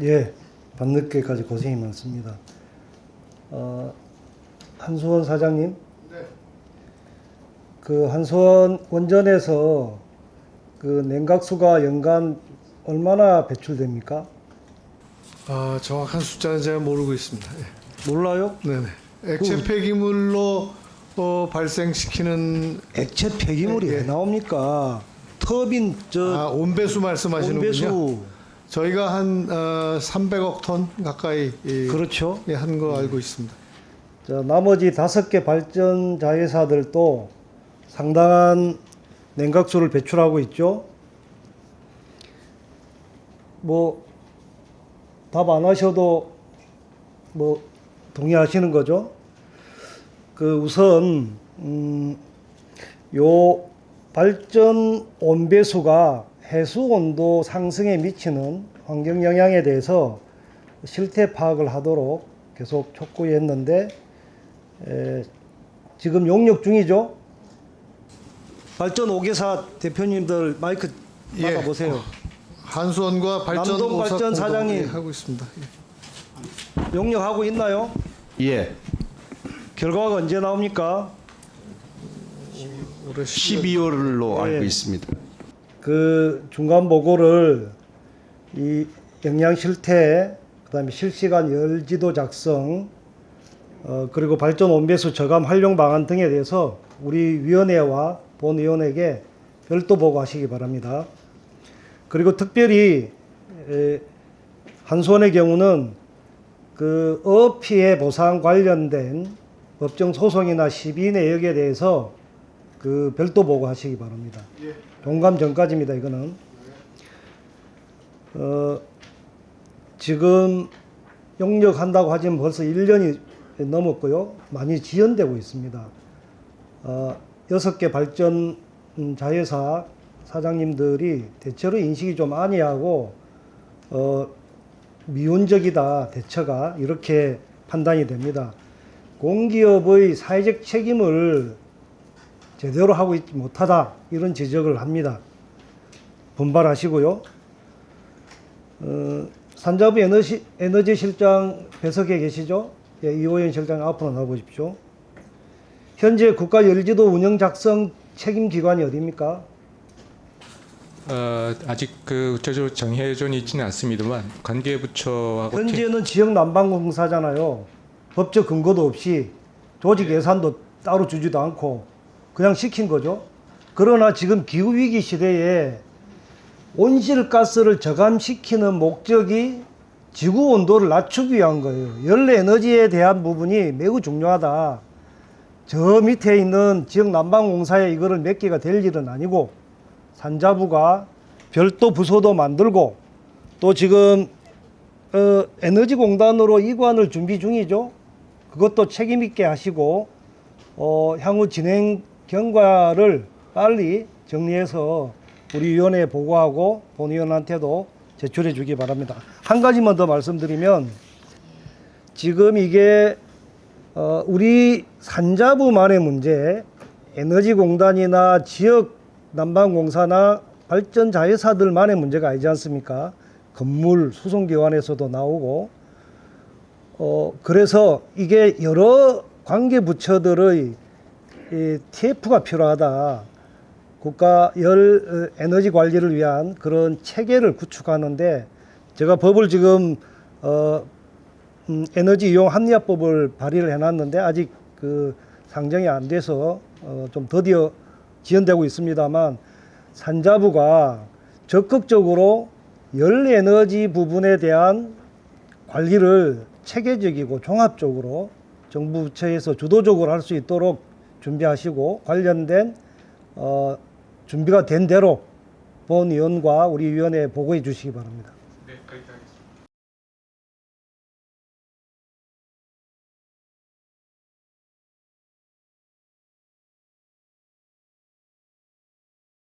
예, 밤늦게까지 고생이 많습니다. 어, 한수원 사장님, 네. 그 한수원 원전에서 그 냉각수가 연간 얼마나 배출됩니까? 아, 정확한 숫자는 제가 모르고 있습니다. 예. 몰라요? 네네. 액체 폐기물로 어, 발생시키는 액체 폐기물이 예, 예. 왜 나옵니까? 터빈 저 아, 온배수 말씀하시는군요. 온배수 저희가 한 어, 300억 톤 가까이 예, 그렇죠. 예, 한 거 알고 있습니다. 자, 나머지 다섯 개 발전 자회사들도 상당한 냉각수를 배출하고 있죠. 뭐 답 안 하셔도 뭐 동의하시는 거죠. 그 우선 음, 요 발전 온배수가 해수 온도 상승에 미치는 환경 영향에 대해서 실태 파악을 하도록 계속 촉구했는데 에, 지금 용역 중이죠. 발전 5개사 대표님들 마이크 예. 나가 보세요. 한수원과 발전 남동 발전 사장님. 예, 하고 있습니다. 예. 용역하고 있나요? 예. 결과가 언제 나옵니까? 올해 12월 12월로 예. 알고 있습니다. 그 중간 보고를 이 영양 실태, 그다음에 실시간 열지도 작성, 어, 그리고 발전 온배수 저감 활용 방안 등에 대해서 우리 위원회와 본위원에게 별도 보고하시기 바랍니다. 그리고 특별히 에, 한수원의 경우는 그 어피해 보상 관련된 법정 소송이나 시비 내역에 대해서 그 별도 보고하시기 바랍니다. 예. 종감 전까지입니다. 이거는 어, 지금 용역한다고 하지만 벌써 1년이 넘었고요. 많이 지연되고 있습니다. 어, 여섯 개 발전 음, 자회사 사장님들이 대체로 인식이 좀 아니하고 어, 미온적이다 대처가 이렇게 판단이 됩니다. 공기업의 사회적 책임을 제대로 하고 있지 못하다 이런 지적을 합니다. 분발하시고요. 어, 산자부 에너지, 에너지 실장 배석에 계시죠? 예, 이호연 실장 앞으로 나와보십시오. 현재 국가 열지도 운영 작성 책임 기관이 어디입니까? 어, 아직 그 구체적으로 정해져 있지는 않습니다만 관계 부처하고 팀- 현재는 지역 난방공사잖아요. 법적 근거도 없이 조직 예산도 따로 주지도 않고 그냥 시킨 거죠. 그러나 지금 기후 위기 시대에 온실가스를 저감시키는 목적이 지구 온도를 낮추기 위한 거예요. 연료 에너지에 대한 부분이 매우 중요하다. 저 밑에 있는 지역 난방공사에 이거를 몇 개가 될 일은 아니고 산자부가 별도 부서도 만들고 또 지금 어, 에너지공단으로 이관을 준비 중이죠. 그것도 책임 있게 하시고 어, 향후 진행 경과를 빨리 정리해서 우리 위원회에 보고하고 본위원한테도 제출해 주기 바랍니다. 한 가지만 더 말씀드리면 지금 이게 어, 우리 산자부만의 문제, 에너지공단이나 지역 난방공사나 발전 자회사들만의 문제가 아니지 않습니까? 건물 수송기관에서도 나오고 어 그래서 이게 여러 관계 부처들의 이 TF가 필요하다. 국가 열 어, 에너지 관리를 위한 그런 체계를 구축하는데 제가 법을 지금 어 음, 에너지 이용 합리화법을 발의를 해놨는데 아직 그 상정이 안 돼서 어, 좀 더디어 지연되고 있습니다만 산자부가 적극적으로 열 에너지 부분에 대한 관리를 체계적이고 종합적으로 정부 부처에서 주도적으로 할 수 있도록 준비하시고 관련된 어, 준비가 된 대로 본 위원과 우리 위원회에 보고해 주시기 바랍니다.